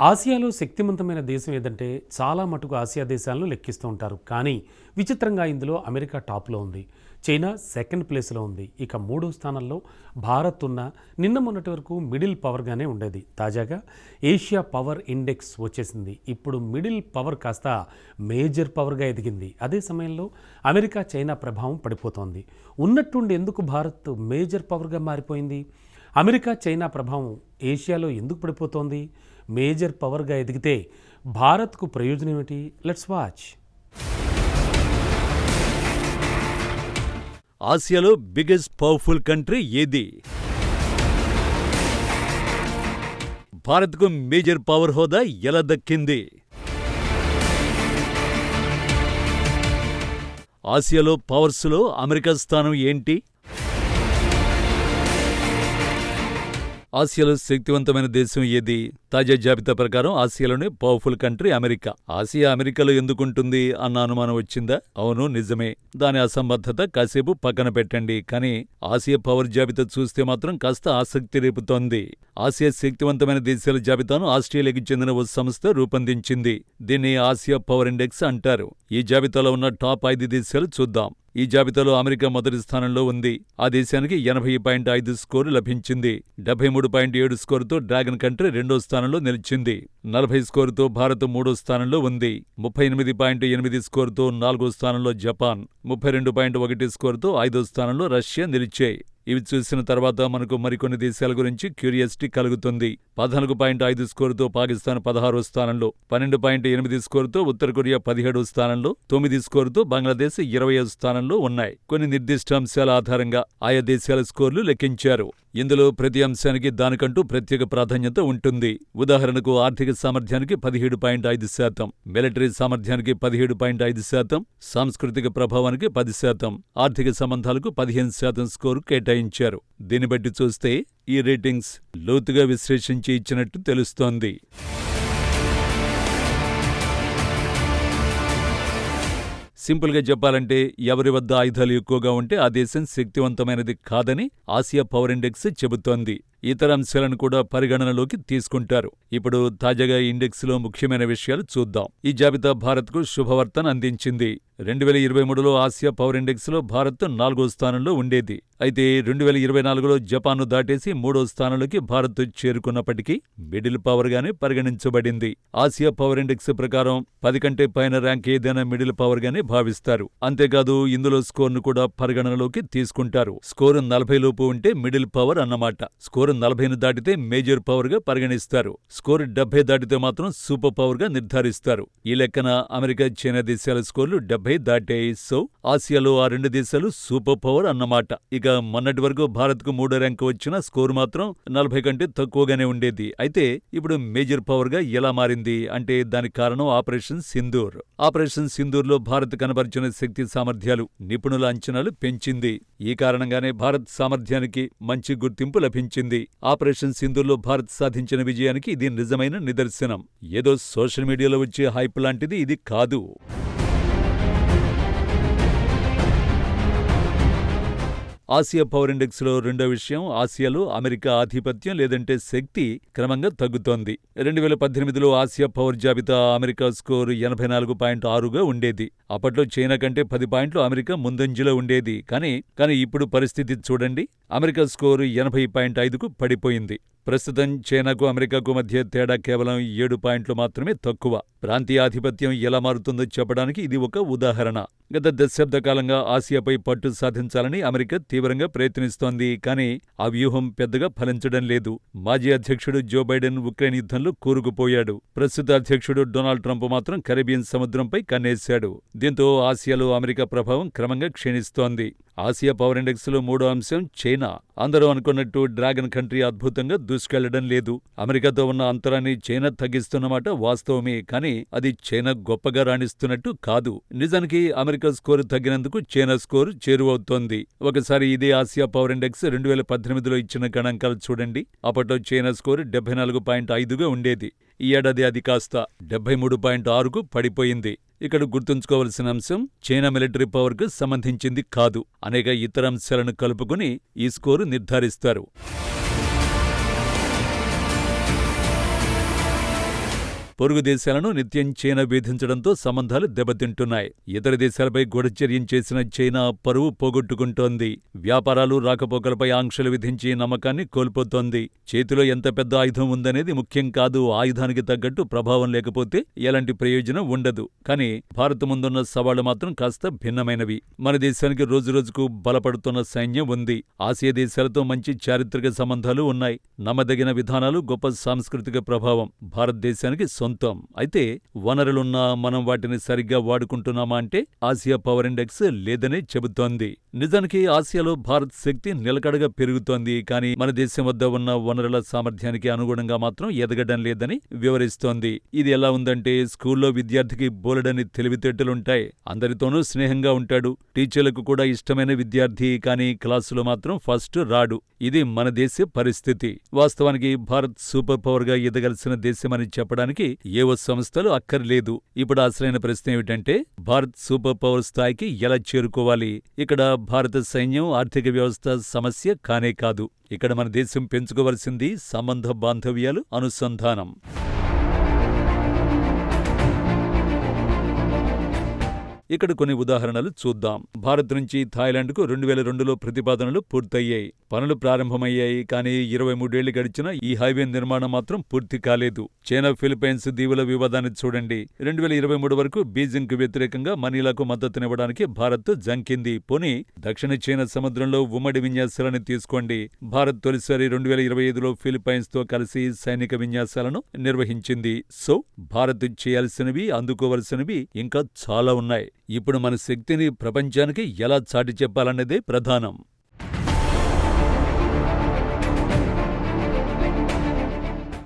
ఆసియాలో శక్తివంతమైన దేశం ఏదంటే చాలా మటుకు ఆసియా దేశాలను లెక్కిస్తూ ఉంటారు. కానీ విచిత్రంగా ఇందులో అమెరికా టాప్లో ఉంది. చైనా సెకండ్ ప్లేస్లో ఉంది. ఇక మూడో స్థానంలో భారత్ ఉన్న నిన్న మొన్నటి వరకు మిడిల్ పవర్గానే ఉండేది. తాజాగా ఏషియా పవర్ ఇండెక్స్ వచ్చేసింది. ఇప్పుడు మిడిల్ పవర్ కాస్త మేజర్ పవర్గా ఎదిగింది. అదే సమయంలో అమెరికా చైనా ప్రభావం పడిపోతోంది. ఉన్నట్టుండి ఎందుకు భారత్ మేజర్ పవర్గా మారిపోయింది? అమెరికా చైనా ప్రభావం ఏషియాలో ఎందుకు పడిపోతోంది? మేజర్ పవర్గా ఎదిగితే భారత్కు ప్రయోజనం ఏమిటి? Let's watch. ఆసియాలో బిగ్గెస్ట్ పవర్ఫుల్ కంట్రీ ఏది? భారత్కు మేజర్ పవర్ హోదా ఎలా దక్కింది? ఆసియాలో పవర్స్లో అమెరికా స్థానం ఏంటి? ఆసియాలో శక్తివంతమైన దేశం ఏది? తాజా జాబితా ప్రకారం ఆసియాలోనే పవర్ఫుల్ కంట్రీ అమెరికా. ఆసియా అమెరికాలో ఎందుకుంటుంది అన్న అనుమానం వచ్చిందా? అవును నిజమే. దాని అసంబద్ధత కాసేపు పక్కన పెట్టండి. కానీ ఆసియా పవర్ జాబితా చూస్తే మాత్రం కాస్త ఆసక్తి రేపుతోంది. ఆసియా శక్తివంతమైన దేశాల జాబితాను ఆస్ట్రేలియాకి చెందిన ఓ సంస్థ రూపొందించింది. దీన్ని ఆసియా పవర్ ఇండెక్స్ అంటారు. ఈ జాబితాలో ఉన్న టాప్ ఐదు దేశాలు చూద్దాం. ఈ జాబితాలో అమెరికా మొదటి స్థానంలో ఉంది. ఆ దేశానికి ఎనభై పాయింట్ ఐదు స్కోరు లభించింది. డెబ్బై మూడు పాయింట్ ఏడు స్కోరుతో డ్రాగన్ కంట్రీ రెండో స్థానంలో నిలిచింది. నలభై స్కోరుతో భారత్ మూడో స్థానంలో ఉంది. ముప్పై ఎనిమిది పాయింట్ ఎనిమిది స్కోరుతో నాలుగో స్థానంలో జపాన్. ముప్పై రెండు పాయింట్ ఒకటి స్కోరుతో ఐదో స్థానంలో రష్యా నిలిచాయి. ఇవి చూసిన తర్వాత మనకు మరికొన్ని దేశాల గురించి క్యూరియాసిటీ కలుగుతుంది. పద్నాలుగు పాయింట్ ఐదు స్కోరుతో పాకిస్తాన్ పదహారో స్థానంలో పన్నెండు పాయింట్ ఎనిమిది స్కోరుతో ఉత్తర కొరియా పదిహేడో స్థానంలో తొమ్మిది స్కోరుతో బంగ్లాదేశ్ ఇరవై స్థానంలో ఉన్నాయి. కొన్ని నిర్దిష్ట అంశాల ఆధారంగా ఆయా దేశాల స్కోర్లు లెక్కించారు. ఇందులో ప్రతి అంశానికి దానికంటూ ప్రత్యేక ప్రాధాన్యత ఉంటుంది. ఉదాహరణకు ఆర్థిక సామర్థ్యానికి పదిహేడు పాయింట్ ఐదు శాతం మిలిటరీ సామర్థ్యానికి పదిహేడు పాయింట్ ఐదు శాతం సాంస్కృతిక ప్రభావానికి పది శాతం ఆర్థిక సంబంధాలకు పదిహేను శాతం స్కోరు కేటాయించారు. దీన్ని బట్టి చూస్తే ఈ రేటింగ్స్ లోతుగా విశ్లేషించి ఇచ్చినట్టు తెలుస్తోంది. సింపుల్గా చెప్పాలంటే ఎవరి వద్ద ఆయుధాలు ఎక్కువగా ఉంటే ఆ దేశం శక్తివంతమైనది కాదని ఆసియా పవర్ ఇండెక్స్ చెబుతోంది. ఇతర అంశాలను కూడా పరిగణనలోకి తీసుకుంటారు. ఇప్పుడు తాజాగా ఇండెక్స్లో ముఖ్యమైన విషయాలు చూద్దాం. ఈ జాబితా భారత్కు శుభవార్తను అందించింది. రెండు వేల ఇరవై మూడులో ఆసియా పవర్ ఇండెక్స్లో భారత్ నాలుగో స్థానంలో ఉండేది. అయితే రెండు వేల ఇరవై నాలుగులో జపాన్ను దాటేసి మూడో స్థానంలోకి భారత్ చేరుకున్నప్పటికీ మిడిల్ పవర్గానే పరిగణించబడింది. ఆసియా పవర్ ఇండెక్స్ ప్రకారం పది కంటే పైన ర్యాంక్ ఏదైనా మిడిల్ పవర్గానే భావిస్తారు. అంతేకాదు ఇందులో స్కోర్ను కూడా పరిగణనలోకి తీసుకుంటారు. స్కోరు నలభై లోపు ఉంటే మిడిల్ పవర్ అన్నమాట. స్కోర్ నలభైను దాటితే మేజర్ పవర్గా పరిగణిస్తారు. స్కోరు డెబ్బై దాటితే మాత్రం సూపర్ పవర్గా నిర్ధారిస్తారు. ఈ లెక్కన అమెరికా చైనా దేశాల స్కోర్లు డెబ్బై దాటాయి. సో ఆసియాలో ఆ రెండు దేశాలు సూపర్ పవర్ అన్నమాట. ఇక మొన్నటి వరకు భారత్కు మూడో ర్యాంకు వచ్చిన స్కోరు మాత్రం నలభై కంటే తక్కువగానే ఉండేది. అయితే ఇప్పుడు మేజర్ పవర్గా ఎలా మారింది? అంటే దానికి కారణం ఆపరేషన్ సింధూర్. ఆపరేషన్ సింధూర్లో భారత్ కనబరిచిన శక్తి సామర్థ్యాలు నిపుణుల అంచనాలు పెంచింది. ఈ కారణంగానే భారత్ సామర్థ్యానికి మంచి గుర్తింపు లభించింది. ఆపరేషన్ సింధుల్లో భారత్ సాధించిన విజయానికి ఇది నిజమైన నిదర్శనం. ఏదో సోషల్ మీడియాలో వచ్చే హైప్ లాంటిది ఇది కాదు. ఆసియా పవర్ ఇండెక్స్లో రెండో విషయం ఆసియాలో అమెరికా ఆధిపత్యం లేదంటే శక్తి క్రమంగా తగ్గుతోంది. రెండు వేల పద్దెనిమిదిలో ఆసియా పవర్ జాబితా అమెరికా స్కోరు ఎనభై నాలుగు పాయింట్ ఆరుగా ఉండేది. అప్పట్లో చైనా కంటే పది పాయింట్లు అమెరికా ముందంజలో ఉండేది. కానీ కానీ ఇప్పుడు పరిస్థితి చూడండి. అమెరికా స్కోరు ఎనభై పాయింట్ ఐదుకు పడిపోయింది. ప్రస్తుతం చైనాకు అమెరికాకు మధ్య తేడా కేవలం ఏడు పాయింట్లు మాత్రమే తక్కువ. ప్రాంతీయ ఆధిపత్యం ఎలా మారుతుందో చెప్పడానికి ఇది ఒక ఉదాహరణ. గత దశాబ్ద కాలంగా ఆసియాపై పట్టు సాధించాలని అమెరికా తీవ్రంగా ప్రయత్నిస్తోంది కానీ ఆ వ్యూహం పెద్దగా ఫలించడం లేదు. మాజీ అధ్యక్షుడు జో బైడెన్ ఉక్రెయిన్ యుద్ధంలో కూరుకుపోయాడు. ప్రస్తుత అధ్యక్షుడు డొనాల్డ్ ట్రంప్ మాత్రం కరేబియన్ సముద్రంపై కన్నేశాడు. దీంతో ఆసియాలో అమెరికా ప్రభావం క్రమంగా క్షీణిస్తోంది. ఆసియా పవర్ ఇండెక్స్లో మూడో అంశం చైనా. అందరూ అనుకున్నట్టు డ్రాగన్ కంట్రీ అద్భుతంగా దూసుకెళ్ళడం లేదు. అమెరికాతో ఉన్న అంతరాన్ని చైనా తగ్గిస్తున్నమాట వాస్తవమే కానీ అది చైనా గొప్పగా రాణిస్తున్నట్టు కాదు. నిజానికి అమెరికా స్కోరు తగ్గినందుకు చైనా స్కోరు చేరువవుతోంది. ఒకసారి ఇదే ఆసియా పవర్ ఇండెక్స్ రెండు వేల పద్దెనిమిదిలో ఇచ్చిన గణాంకాలు చూడండి. అప్పట్లో చైనా స్కోరు డెబ్బై నాలుగు పాయింట్ ఐదుగా ఉండేది. ఈ ఏడాది అది కాస్త డెబ్బై మూడు పాయింట్ ఆరుకు పడిపోయింది. ఇక్కడ గుర్తుంచుకోవలసిన అంశం చైనా మిలిటరీ పవర్కు సంబంధించింది కాదు. అనేక ఇతర అంశాలను కలుపుకుని ఈ స్కోరు నిర్ధారిస్తారు. పొరుగు దేశాలను నిత్యం చైనా వేధించడంతో సంబంధాలు దెబ్బతింటున్నాయి. ఇతర దేశాలపై గూఢచర్యం చేసిన చైనా పరువు పోగొట్టుకుంటోంది. వ్యాపారాలు రాకపోకలపై ఆంక్షలు విధించి నమ్మకాన్ని కోల్పోతోంది. చేతిలో ఎంత పెద్ద ఆయుధం ఉందనేది ముఖ్యం కాదు ఆయుధానికి తగ్గట్టు ప్రభావం లేకపోతే ఎలాంటి ప్రయోజనం ఉండదు. కానీ భారత్ ముందున్న సవాళ్ళు మాత్రం కాస్త భిన్నమైనవి. మన దేశానికి రోజురోజుకు బలపడుతున్న సైన్యం ఉంది. ఆసియా దేశాలతో మంచి చారిత్రక సంబంధాలు ఉన్నాయి. నమ్మదగిన విధానాలు గొప్ప సాంస్కృతిక ప్రభావం. భారతదేశానికి సొంతం. అయితే వనరులున్నా మనం వాటిని సరిగ్గా వాడుకుంటున్నామా అంటే ఆసియా పవర్ ఇండెక్స్ లేదనే చెబుతోంది. నిజానికి ఆసియాలో భారత్ శక్తి నిలకడగా పెరుగుతోంది కానీ మన దేశం వద్ద ఉన్న వనరుల సామర్థ్యానికి అనుగుణంగా మాత్రం ఎదగడం లేదని వివరిస్తోంది. ఇది ఎలా ఉందంటే స్కూల్లో విద్యార్థికి బోలెడని తెలివితేటలుంటాయి అందరితోనూ స్నేహంగా ఉంటాడు. టీచర్లకు కూడా ఇష్టమైన విద్యార్థి కానీ క్లాసులో మాత్రం ఫస్ట్ రాడు. ఇది మన దేశ పరిస్థితి. వాస్తవానికి భారత్ సూపర్ పవర్గా ఎదగలసిన దేశమని చెప్పడానికి ఏవో సంస్థలు అక్కర్లేదు. ఇప్పుడు అసలైన ప్రశ్న ఏమిటంటే భారత్ సూపర్ పవర్ స్థాయికి ఎలా చేరుకోవాలి? ఇక్కడ భారత సైన్యం ఆర్థిక వ్యవస్థ సమస్య కానే కాదు. ఇక్కడ మన దేశం పెంచుకోవలసింది సంబంధ బాంధవ్యాలు అనుసంధానం. ఇక్కడ కొన్ని ఉదాహరణలు చూద్దాం. భారత్ నుంచి థాయిలాండ్కు రెండు వేల రెండులో ప్రతిపాదనలు పూర్తయ్యాయి. పనులు ప్రారంభమయ్యాయి కానీ ఇరవై మూడేళ్ళు గడిచినా ఈ హైవే నిర్మాణం మాత్రం పూర్తి కాలేదు. చైనా ఫిలిప్పైన్స్ దీవుల వివాదాన్ని చూడండి. రెండు వేల ఇరవై మూడు వరకు బీజింగ్కు వ్యతిరేకంగా మనీలాకు మద్దతునివ్వడానికి భారత్ జంకింది. పోనీ దక్షిణ చైనా సముద్రంలో ఉమ్మడి విన్యాసాలను తీసుకోండి. భారత్ తొలిసారి రెండు వేల ఇరవై ఐదులో ఫిలిపైన్స్తో కలిసి సైనిక విన్యాసాలను నిర్వహించింది. సో భారత్ చేయాల్సినవి అందుకోవలసినవి ఇంకా చాలా ఉన్నాయి. ఇప్పుడు మన శక్తిని ప్రపంచానికి ఎలా చాటి చెప్పాలన్నదే ప్రధానం.